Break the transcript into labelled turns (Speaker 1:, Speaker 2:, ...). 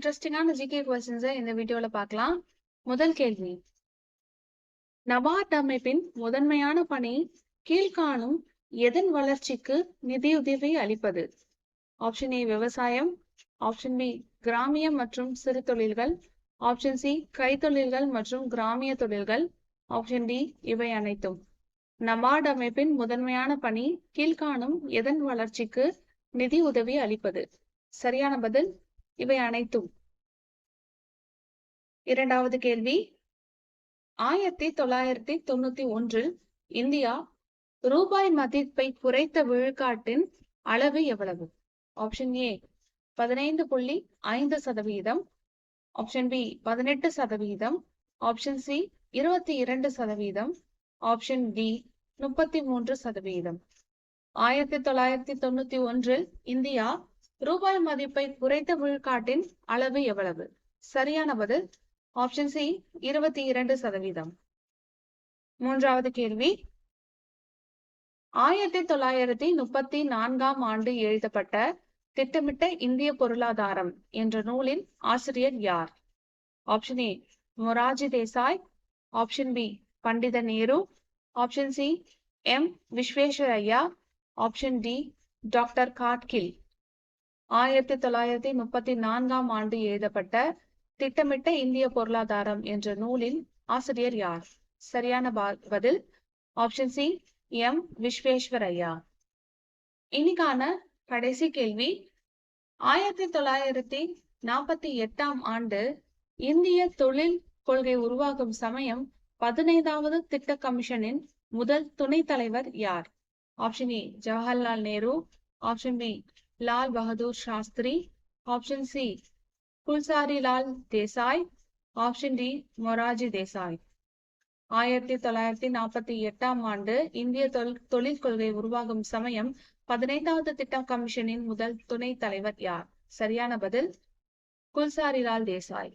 Speaker 1: இன்ட்ரெஸ்டிங்கான ஜிகே கொஸ்டின்ஸை இந்த வீடியோல பார்க்கலாம். முதல் கேள்வி. நபார்ட் அமைப்பின் முதன்மையான பணி கீழ்காணும் எதன் வளர்ச்சிக்கு நிதியுதவி அளிப்பது? ஆப்ஷன் ஏ விவசாயம். ஆப்ஷன் பி கிராமிய மற்றும் சிறு தொழில்கள். ஆப்ஷன் சி கைத்தொழில்கள் மற்றும் கிராமிய தொழில்கள். ஆப்ஷன் டி இவை அனைத்தும். நபார்ட் அமைப்பின் முதன்மையான பணி கீழ்காணும் எதன் வளர்ச்சிக்கு நிதி உதவி அளிப்பது? சரியான பதில் இவை அனைத்தும். இரண்டாவது கேள்வி. ஆயிரத்தி தொள்ளாயிரத்தி தொண்ணூத்தி ஒன்றில் இந்தியா ரூபாய் மதிப்பை குறைத்த விழுக்காட்டின் அளவு எவ்வளவு? ஆப்ஷன் ஏ பதினைந்து புள்ளி ஐந்து சதவீதம். ஆப்ஷன் பி பதினெட்டு சதவீதம். ஆப்ஷன் சி இருபத்தி இரண்டு சதவீதம். ஆப்ஷன் டி முப்பத்தி மூன்று சதவீதம். ஆயிரத்தி தொள்ளாயிரத்தி தொண்ணூத்தி ஒன்றில் இந்தியா ரூபாய் மதிப்பை குறைத்த விழுக்காட்டின் அளவு எவ்வளவு? சரியான பதில் ஆப்ஷன் சி இருபத்தி இரண்டு சதவீதம். மூன்றாவது கேள்வி. ஆயிரத்தி தொள்ளாயிரத்தி முப்பத்தி நான்காம் ஆண்டு எழுதப்பட்ட திட்டமிட்ட இந்திய பொருளாதாரம் என்ற நூலின் ஆசிரியர் யார்? Option A Morarji Desai option B Pandit Nehru option C M Visvesvaraya option D doctor Gadgil ஆயிரத்தி தொள்ளாயிரத்தி முப்பத்தி நான்காம் ஆண்டு எழுதப்பட்ட திட்டமிட்ட இந்திய பொருளாதாரம் என்ற நூலின் ஆசிரியர் யார்? சரியான பதில் ஆப்ஷன் சி எம் விஸ்வேஸ்வரய்யா. இன்னைக்கான கடைசி கேள்வி ஆயிரத்தி தொள்ளாயிரத்தி நாற்பத்தி எட்டாம் ஆண்டு இந்திய தொழில் கொள்கை உருவாகும் சமயம் பதினைந்தாவது திட்ட கமிஷனின் முதல் துணைத் தலைவர் யார்? Option A Jawaharlal Nehru option B Lal Bahadur Shastri option C Gulzari Lal Desai option D Morarji Desai ஆயிரத்தி தொள்ளாயிரத்தி நாற்பத்தி எட்டாம் ஆண்டு இந்திய தொழில் கொள்கை உருவாகும் சமயம் பதினைந்தாவது திட்ட கமிஷனின் முதல் துணைத் தலைவர் யார்? சரியான பதில் குல்சாரிலால் தேசாய்.